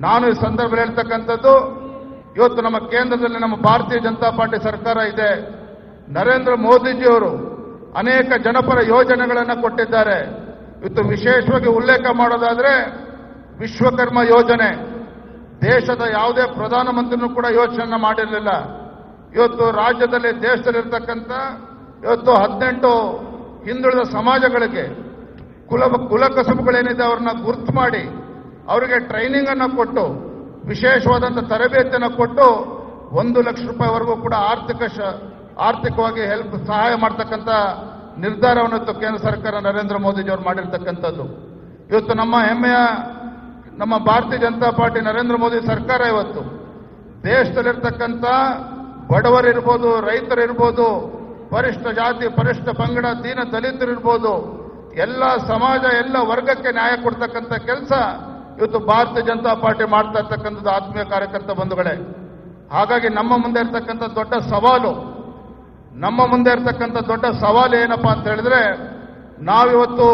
ನಾನು ಈ ಸಂದರ್ಭದಲ್ಲಿ ಹೇಳ್ತಕ್ಕಂಥದ್ದು, ಇವತ್ತು ನಮ್ಮ ಕೇಂದ್ರದಲ್ಲಿ ನಮ್ಮ ಭಾರತೀಯ ಜನತಾ ಪಾರ್ಟಿ ಸರ್ಕಾರ ಇದೆ. ನರೇಂದ್ರ ಮೋದಿಜಿಯವರು ಅನೇಕ ಜನಪರ ಯೋಜನೆಗಳನ್ನು ಕೊಟ್ಟಿದ್ದಾರೆ. ಇವತ್ತು ವಿಶೇಷವಾಗಿ ಉಲ್ಲೇಖ ಮಾಡೋದಾದ್ರೆ ವಿಶ್ವಕರ್ಮ ಯೋಜನೆ. ದೇಶದ ಯಾವುದೇ ಪ್ರಧಾನಮಂತ್ರಿನೂ ಕೂಡ ಯೋಚನೆ ಮಾಡಿರಲಿಲ್ಲ. ಇವತ್ತು ರಾಜ್ಯದಲ್ಲಿ ದೇಶದಲ್ಲಿರ್ತಕ್ಕಂಥ ಇವತ್ತು ಹದಿನೆಂಟು ಹಿಂದುಳಿದ ಸಮಾಜಗಳಿಗೆ, ಕುಲ, ಕುಲಕಸಬುಗಳೇನಿದೆ ಅವ್ರನ್ನ ಗುರ್ತು ಮಾಡಿ ಅವರಿಗೆ ಟ್ರೈನಿಂಗ್ ಅನ್ನು ಕೊಟ್ಟು ವಿಶೇಷವಾದಂಥ ತರಬೇತಿಯನ್ನು ಕೊಟ್ಟು, ಒಂದು ಲಕ್ಷ ರೂಪಾಯಿವರೆಗೂ ಕೂಡ ಆರ್ಥಿಕ ಆರ್ಥಿಕವಾಗಿ ಹೆಲ್ಪ್ ಸಹಾಯ ಮಾಡ್ತಕ್ಕಂಥ ನಿರ್ಧಾರವನ್ನು ಕೇಂದ್ರ ಸರ್ಕಾರ ನರೇಂದ್ರ ಮೋದಿಜಿಯವರು ಮಾಡಿರ್ತಕ್ಕಂಥದ್ದು. ಇವತ್ತು ನಮ್ಮ ಹೆಮ್ಮೆಯ, ನಮ್ಮ ಭಾರತೀಯ ಜನತಾ ಪಾರ್ಟಿ ನರೇಂದ್ರ ಮೋದಿ ಸರ್ಕಾರ ಇವತ್ತು, ದೇಶದಲ್ಲಿರ್ತಕ್ಕಂಥ ಬಡವರಿರ್ಬೋದು ರೈತರಿರ್ಬೋದು ಪರಿಷ್ಠ ಜಾತಿ, ಪರಿಷ್ಠ ಪಂಗಡ, ದೀನ ದಲಿತರಿರ್ಬೋದು ಎಲ್ಲ ಸಮಾಜ, ಎಲ್ಲ ವರ್ಗಕ್ಕೆ ನ್ಯಾಯ ಕೊಡ್ತಕ್ಕಂಥ ಕೆಲಸ ಇವತ್ತು ಭಾರತೀಯ ಜನತಾ ಪಾರ್ಟಿ ಮಾಡ್ತಾ ಇರ್ತಕ್ಕಂಥದ್ದು ಆತ್ಮೀಯ ಕಾರ್ಯಕರ್ತ ಬಂಧುಗಳೇ. ಹಾಗಾಗಿ ನಮ್ಮ ಮುಂದೆ ಇರ್ತಕ್ಕಂಥ ದೊಡ್ಡ ಸವಾಲು, ನಮ್ಮ ಮುಂದೆ ಇರ್ತಕ್ಕಂಥ ದೊಡ್ಡ ಸವಾಲು ಏನಪ್ಪಾ ಅಂತ ಹೇಳಿದ್ರೆ, ನಾವಿವತ್ತು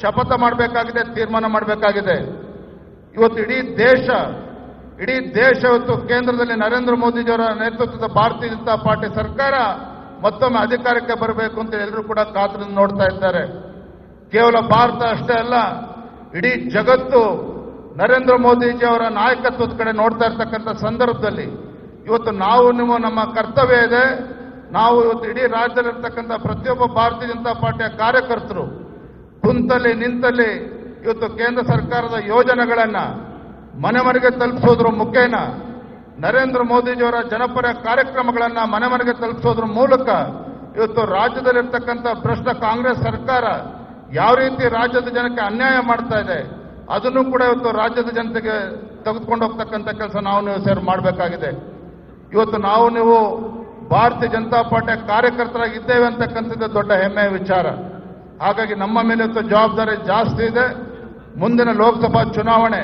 ಶಪಥ ಮಾಡಬೇಕಾಗಿದೆ, ತೀರ್ಮಾನ ಮಾಡಬೇಕಾಗಿದೆ. ಇವತ್ತು ಇಡೀ ದೇಶ ಇಡೀ ದೇಶ ಇವತ್ತು ಕೇಂದ್ರದಲ್ಲಿ ನರೇಂದ್ರ ಮೋದಿಜಿಯವರ ನೇತೃತ್ವದ ಭಾರತೀಯ ಜನತಾ ಪಾರ್ಟಿ ಸರ್ಕಾರ ಮತ್ತೊಮ್ಮೆ ಅಧಿಕಾರಕ್ಕೆ ಬರಬೇಕು ಅಂತ ಎಲ್ಲರೂ ಕೂಡ ಕಾತರದಿಂದ ನೋಡ್ತಾ ಇದ್ದಾರೆ. ಕೇವಲ ಭಾರತ ಅಷ್ಟೇ ಅಲ್ಲ, ಇಡೀ ಜಗತ್ತು ನರೇಂದ್ರ ಮೋದಿಜಿ ಅವರ ನಾಯಕತ್ವದ ಕಡೆ ನೋಡ್ತಾ ಇರ್ತಕ್ಕಂಥ ಸಂದರ್ಭದಲ್ಲಿ ಇವತ್ತು ನಾವು ನಿಮ್ಮ, ನಮ್ಮ ಕರ್ತವ್ಯ ಇದೆ. ನಾವು ಇವತ್ತು ಇಡೀ ರಾಜ್ಯದಲ್ಲಿರ್ತಕ್ಕಂಥ ಪ್ರತಿಯೊಬ್ಬ ಭಾರತೀಯ ಜನತಾ ಪಾರ್ಟಿಯ ಕಾರ್ಯಕರ್ತರು ಕುಂತಲ್ಲಿ ನಿಂತಲ್ಲಿ ಇವತ್ತು ಕೇಂದ್ರ ಸರ್ಕಾರದ ಯೋಜನೆಗಳನ್ನ ಮನೆ ಮನೆಗೆ ತಲುಪಿಸೋದ್ರ ಮುಖೇನ ನರೇಂದ್ರ ಮೋದಿಜಿಯವರ ಜನಪರ ಕಾರ್ಯಕ್ರಮಗಳನ್ನ ಮನೆ ಮನೆಗೆ ತಲುಪಿಸೋದ್ರ ಮೂಲಕ ಇವತ್ತು ರಾಜ್ಯದಲ್ಲಿರ್ತಕ್ಕಂಥ ಭ್ರಷ್ಟ ಕಾಂಗ್ರೆಸ್ ಸರ್ಕಾರ ಯಾವ ರೀತಿ ರಾಜ್ಯದ ಜನಕ್ಕೆ ಅನ್ಯಾಯ ಮಾಡ್ತಾ ಇದೆ ಅದನ್ನು ಕೂಡ ಇವತ್ತು ರಾಜ್ಯದ ಜನತೆಗೆ ತೆಗೆದುಕೊಂಡು ಹೋಗ್ತಕ್ಕಂಥ ಕೆಲಸ ನಾವು ನೀವು ಸೇರ್ ಮಾಡಬೇಕಾಗಿದೆ. ಇವತ್ತು ನಾವು ನೀವು ಭಾರತೀಯ ಜನತಾ ಪಾರ್ಟಿಯ ಕಾರ್ಯಕರ್ತರಾಗಿದ್ದೇವೆ ಅಂತಕ್ಕಂಥದ್ದು ದೊಡ್ಡ ಹೆಮ್ಮೆಯ ವಿಚಾರ. ಹಾಗಾಗಿ ನಮ್ಮ ಮೇಲೆ ಇವತ್ತು ಜವಾಬ್ದಾರಿ ಜಾಸ್ತಿ ಇದೆ. ಮುಂದಿನ ಲೋಕಸಭಾ ಚುನಾವಣೆ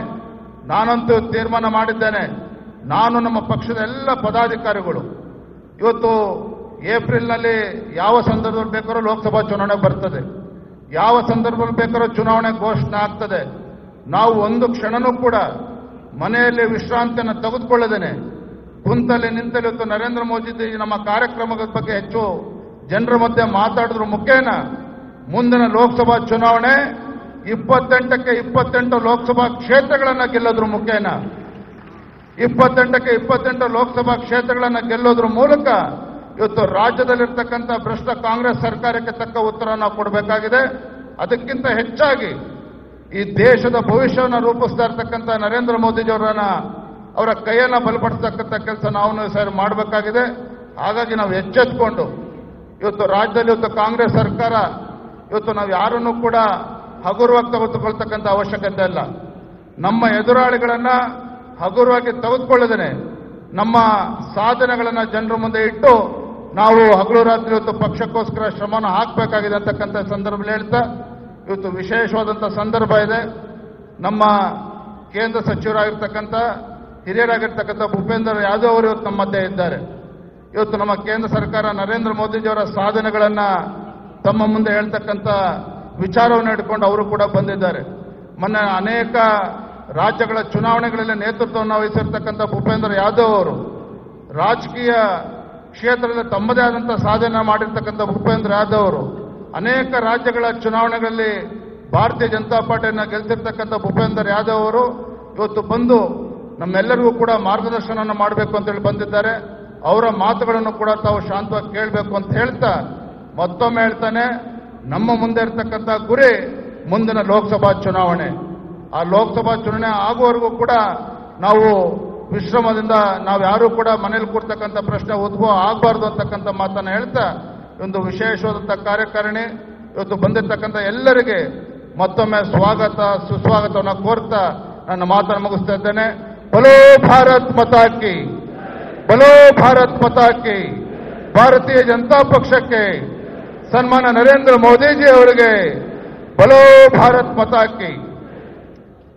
ನಾನಂತೂ ತೀರ್ಮಾನ ಮಾಡಿದ್ದೇನೆ. ನಾನು ನಮ್ಮ ಪಕ್ಷದ ಎಲ್ಲ ಪದಾಧಿಕಾರಿಗಳು. ಇವತ್ತು ಏಪ್ರಿಲ್ನಲ್ಲಿ ಯಾವ ಸಂದರ್ಭದಲ್ಲಿ ಬೇಕಾದ್ರೂ ಲೋಕಸಭಾ ಚುನಾವಣೆ ಬರ್ತದೆ. ಯಾವ ಸಂದರ್ಭದಲ್ಲಿ ಬೇಕಾದ್ರೂ ಚುನಾವಣೆ ಘೋಷಣೆ ಆಗ್ತದೆ. ನಾವು ಒಂದು ಕ್ಷಣನೂ ಕೂಡ ಮನೆಯಲ್ಲಿ ವಿಶ್ರಾಂತಿಯನ್ನು ತೆಗೆದುಕೊಳ್ಳದೇನೆ. ಕುಂತಲ್ಲಿ ನಿಂತಲ್ಲಿ ಇವತ್ತು ನರೇಂದ್ರ ಮೋದಿ ನಮ್ಮ ಕಾರ್ಯಕ್ರಮದ ಬಗ್ಗೆ ಹೆಚ್ಚು ಜನರ ಮಧ್ಯೆ ಮಾತಾಡಿದ್ರು. ಮುಖೇನ, ಮುಂದಿನ ಲೋಕಸಭಾ ಚುನಾವಣೆ ಇಪ್ಪತ್ತೆಂಟಕ್ಕೆ ಇಪ್ಪತ್ತೆಂಟು ಲೋಕಸಭಾ ಕ್ಷೇತ್ರಗಳನ್ನ ಗೆಲ್ಲೋದ್ರ ಮುಖೇನ. ಇಪ್ಪತ್ತೆಂಟಕ್ಕೆ ಇಪ್ಪತ್ತೆಂಟು ಲೋಕಸಭಾ ಕ್ಷೇತ್ರಗಳನ್ನ ಗೆಲ್ಲೋದ್ರ ಮೂಲಕ ಇವತ್ತು ರಾಜ್ಯದಲ್ಲಿರ್ತಕ್ಕಂಥ ಭ್ರಷ್ಟ ಕಾಂಗ್ರೆಸ್ ಸರ್ಕಾರಕ್ಕೆ ತಕ್ಕ ಉತ್ತರ ನಾವು ಕೊಡಬೇಕಾಗಿದೆ. ಅದಕ್ಕಿಂತ ಹೆಚ್ಚಾಗಿ ಈ ದೇಶದ ಭವಿಷ್ಯವನ್ನು ರೂಪಿಸ್ತಾ ಇರ್ತಕ್ಕಂಥ ನರೇಂದ್ರ ಮೋದಿಜಿಯವರನ್ನ ಅವರ ಕೈಯನ್ನು ಬಲಪಡಿಸ್ತಕ್ಕಂಥ ಕೆಲಸ ನಾವು ಸರ್ ಮಾಡಬೇಕಾಗಿದೆ. ಹಾಗಾಗಿ ನಾವು ಎಚ್ಚೆತ್ಕೊಂಡು, ಇವತ್ತು ರಾಜ್ಯದಲ್ಲಿ ಇವತ್ತು ಕಾಂಗ್ರೆಸ್ ಸರ್ಕಾರ, ಇವತ್ತು ನಾವು ಯಾರನ್ನು ಕೂಡ ಹಗುರವಾಗಿ ತೆಗೆದುಕೊಳ್ತಕ್ಕಂಥ ಅವಶ್ಯಕತೆ ಇಲ್ಲ. ನಮ್ಮ ಎದುರಾಳಿಗಳನ್ನ ಹಗುರವಾಗಿ ತೆಗೆದುಕೊಳ್ಳದೇನೆ ನಮ್ಮ ಸಾಧನೆಗಳನ್ನ ಜನರ ಮುಂದೆ ಇಟ್ಟು ನಾವು ಹಗಲು ರಾತ್ರಿ ಇವತ್ತು ಪಕ್ಷಕ್ಕೋಸ್ಕರ ಶ್ರಮನ ಹಾಕಬೇಕಾಗಿದೆ ಅಂತಕ್ಕಂಥ ಸಂದರ್ಭದಲ್ಲಿ ಹೇಳ್ತಾ ಇವತ್ತು ವಿಶೇಷವಾದಂಥ ಸಂದರ್ಭ ಇದೆ. ನಮ್ಮ ಕೇಂದ್ರ ಸಚಿವರಾಗಿರ್ತಕ್ಕಂಥ, ಹಿರಿಯರಾಗಿರ್ತಕ್ಕಂಥ ಭೂಪೇಂದ್ರ ಯಾದವ್ ಅವರು ಇವತ್ತು ನಮ್ಮ ಮಧ್ಯೆ ಇದ್ದಾರೆ. ಇವತ್ತು ನಮ್ಮ ಕೇಂದ್ರ ಸರ್ಕಾರ ನರೇಂದ್ರ ಮೋದಿಜಿಯವರ ಸಾಧನೆಗಳನ್ನ ತಮ್ಮ ಮುಂದೆ ಹೇಳ್ತಕ್ಕಂಥ ವಿಚಾರವನ್ನು ಇಟ್ಕೊಂಡು ಅವರು ಕೂಡ ಬಂದಿದ್ದಾರೆ. ಮೊನ್ನೆ ಅನೇಕ ರಾಜ್ಯಗಳ ಚುನಾವಣೆಗಳಲ್ಲಿ ನೇತೃತ್ವವನ್ನು ವಹಿಸಿರ್ತಕ್ಕಂಥ ಭೂಪೇಂದ್ರ ಯಾದವ್ ಅವರು ರಾಜಕೀಯ ಕ್ಷೇತ್ರದಲ್ಲಿ ತಮ್ಮದೇ ಆದಂಥ ಸಾಧನೆ ಮಾಡಿರ್ತಕ್ಕಂಥ ಭೂಪೇಂದ್ರ ಯಾದವ್ ಅವರು ಅನೇಕ ರಾಜ್ಯಗಳ ಚುನಾವಣೆಗಳಲ್ಲಿ ಭಾರತೀಯ ಜನತಾ ಪಾರ್ಟಿಯನ್ನು ಗೆಲ್ತಿರ್ತಕ್ಕಂಥ ಭೂಪೇಂದ್ರ ಯಾದವ್ ಅವರು ಇವತ್ತು ಬಂದು ನಮ್ಮೆಲ್ಲರಿಗೂ ಕೂಡ ಮಾರ್ಗದರ್ಶನವನ್ನು ಮಾಡಬೇಕು ಅಂತೇಳಿ ಬಂದಿದ್ದಾರೆ. ಅವರ ಮಾತುಗಳನ್ನು ಕೂಡ ತಾವು ಶಾಂತವಾಗಿ ಕೇಳಬೇಕು ಅಂತ ಹೇಳ್ತಾ ಮತ್ತೊಮ್ಮೆ ಹೇಳ್ತಾನೆ, ನಮ್ಮ ಮುಂದೆ ಇರ್ತಕ್ಕಂಥ ಗುರಿ ಮುಂದಿನ ಲೋಕಸಭಾ ಚುನಾವಣೆ. ಆ ಲೋಕಸಭಾ ಚುನಾವಣೆ ಆಗುವವರೆಗೂ ಕೂಡ ನಾವು ವಿಶ್ರಮದಿಂದ ನಾವು ಯಾರೂ ಕೂಡ ಮನೇಲಿ ಕೂರ್ತಕ್ಕಂಥ ಪ್ರಶ್ನೆ ಉದ್ಭವ ಆಗಬಾರ್ದು ಅಂತಕ್ಕಂಥ ಮಾತನ್ನು ಹೇಳ್ತಾ ಒಂದು ವಿಶೇಷವಾದಂಥ ಕಾರ್ಯಕಾರಿಣಿ, ಇವತ್ತು ಬಂದಿರ್ತಕ್ಕಂಥ ಎಲ್ಲರಿಗೆ ಮತ್ತೊಮ್ಮೆ ಸ್ವಾಗತ, ಸುಸ್ವಾಗತವನ್ನು ಕೋರ್ತಾ ನನ್ನ ಮಾತನ್ನು ಮುಗಿಸ್ತಾ ಇದ್ದೇನೆ. ಬಲೋ ಭಾರತ್ ಮತಾಕಿ ಬಲೋ ಭಾರತ್ ಮತಾಕಿ ಭಾರತೀಯ ಜನತಾ ಪಕ್ಷಕ್ಕೆ ಸನ್ಮಾನ ನರೇಂದ್ರ ಮೋದಿಜಿ ಅವರಿಗೆ ಬಲೋ ಭಾರತ್ ಮತಾಕಿ